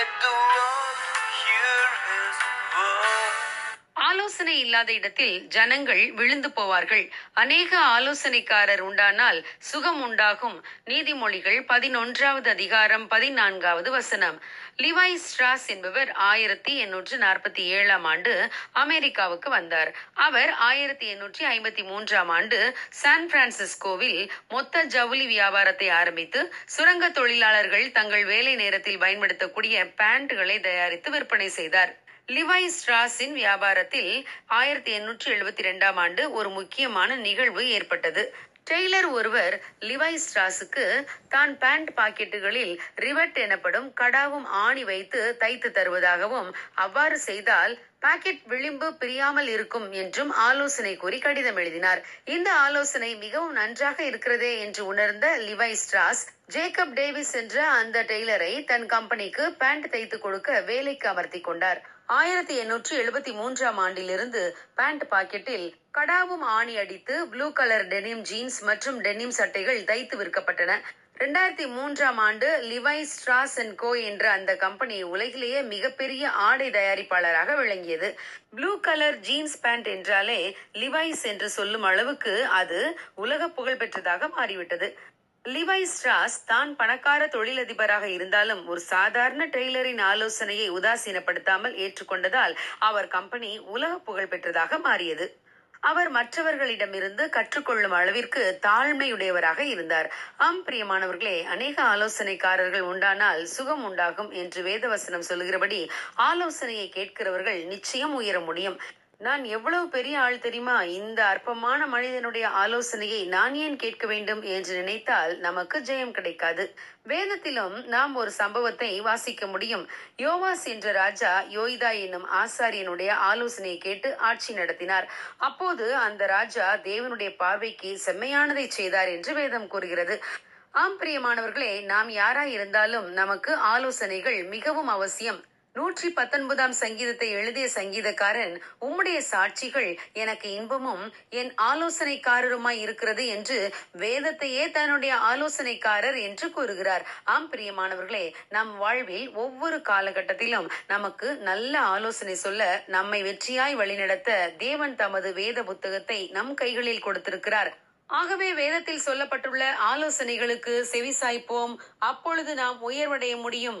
Let the world ஆலோசனை இல்லாத இடத்தில் ஜனங்கள் விழுந்து போவார்கள். அநேக ஆலோசனைக்காரர் உண்டானால் சுகம் உண்டாகும். நீதிமொழிகள் பதினொன்றாவது அதிகாரம் பதினான்காவது வசனம். லிவாய் ஸ்ட்ராஸ் என்பவர் ஆயிரத்தி எண்ணூற்று நாற்பத்தி ஏழாம் ஆண்டு அமெரிக்காவுக்கு வந்தார். அவர் ஆயிரத்தி எண்ணூற்றி ஐம்பத்தி மூன்றாம் ஆண்டு சான் பிரான்சிஸ்கோவில் மொத்த ஜவுளி வியாபாரத்தை ஆரம்பித்து சுரங்க தொழிலாளர்கள் தங்கள் வேலை நேரத்தில் பயன்படுத்தக்கூடிய பேண்ட்களை தயாரித்து விற்பனை செய்தார். லிவாய் ஸ்ட்ராஸின் வியாபாரத்தில் ஆயிரத்தி எண்ணூற்றி எழுபத்தி ரெண்டாம் ஆண்டு ஒரு முக்கியமான நிகழ்வு ஏற்பட்டது. டெய்லர் ஒருவர் லிவாய் ஸ்ட்ராஸுக்கு தான் பேண்ட் பாக்கெட்டுகளில் ரிவட் எனப்படும் கடாவும் ஆணி வைத்து தைத்து தருவதாகவும் அவ்வாறு செய்தால் பாக்கெட் விளிம்பு பிரியாமல் இருக்கும் என்றும் ஆலோசனை கூறி கடிதம் எழுதினார். இந்த ஆலோசனை மிகவும் நன்றாக இருக்கிறதே என்று உணர்ந்த லிவை ஸ்ட்ராஸ் ஜேக்கப் டேவிஸ் என்ற அந்த டெய்லரை தன் கம்பெனிக்கு பேண்ட் தைத்து கொடுக்க வேலைக்கு அமர்த்தி கொண்டார். ஆயிரத்தி எண்ணூற்றி எழுபத்தி மூன்றாம் ஆண்டிலிருந்து பேண்ட் பாக்கெட்டில் கடாவும் ஆணி அடித்து ப்ளூ கலர் டெனிம் ஜீன்ஸ் மற்றும் டெனிம் சட்டைகள் தைத்து விற்கப்பட்டன. ரெண்டாயிரத்தி மூன்றாம் ஆண்டு லிவை ஸ்ட்ராஸ் அண்ட் கோ என்ற அந்த கம்பெனி உலகிலேயே மிகப்பெரிய ஆடை தயாரிப்பாளராக விளங்கியது. ப்ளூ கலர் ஜீன்ஸ் பேண்ட் என்றாலே லிவைஸ் என்று சொல்லும் அளவுக்கு அது உலக புகழ் பெற்றதாக மாறிவிட்டது. லிவை ஸ்ட்ராஸ் தான் பணக்கார தொழிலதிபராக இருந்தாலும் ஒரு சாதாரண டெய்லரின் ஆலோசனையை உதாசீனப்படுத்தாமல் ஏற்றுக்கொண்டதால் அவர் கம்பெனி உலக புகழ் பெற்றதாக மாறியது. அவர் மற்றவர்களிடமிருந்து கற்றுக்கொள்ளும் அளவிற்கு தாழ்மையுடையவராக இருந்தார். ஆம் பிரியமானவர்களே அநேக ஆலோசனைக்காரர்கள் உண்டானால் சுகம் உண்டாகும் என்று வேதவசனம் சொல்கிறபடி ஆலோசனையை கேட்கிறவர்கள் நிச்சயம் உயர முடியும். நான் எவ்வளவு பெரிய ஆள் தெரியுமா? இந்த அற்பமான மனிதனுடைய ஆலோசனையை நான் ஏன் கேட்க வேண்டும் என்று நினைத்தால் நமக்கு ஜெயம் கிடைக்காது. வேதத்திலும் நாம் ஒரு சம்பவத்தை வாசிக்க முடியும். யோவாஸ் என்ற ராஜா யோய்தா என்னும் ஆசாரியனுடைய ஆலோசனையை கேட்டு ஆட்சி நடத்தினார். அப்போது அந்த ராஜா தேவனுடைய பார்வைக்கு செம்மையானதை செய்தார் என்று வேதம் கூறுகிறது. ஆம் பிரியமானவர்களே நாம் யாராய் இருந்தாலும் நமக்கு ஆலோசனைகள் மிகவும் அவசியம். நூற்றி பத்தொன்பதாம் சங்கீதத்தை எழுதிய சங்கீதக்காரன் உம்முடைய சாட்சிகள் எனக்கு இன்பமும் என் ஆலோசனைக்காரருமாய் இருக்கிறது என்று வேதத்தையே தன்னுடைய ஆலோசனைக்காரர் என்று கூறுகிறார். ஆம் பிரியமானவர்களே நம் வாழ்வில் ஒவ்வொரு காலகட்டத்திலும் நமக்கு நல்ல ஆலோசனை சொல்ல நம்மை வெற்றியாய் வழிநடத்த தேவன் தமது வேத புத்தகத்தை நம் கைகளில் கொடுத்திருக்கிறார். ஆகவே வேதத்தில் சொல்லப்பட்டுள்ள ஆலோசனைகளுக்கு செவிசாய்ப்போம். அப்பொழுது நாம் உயர்வடைய முடியும்.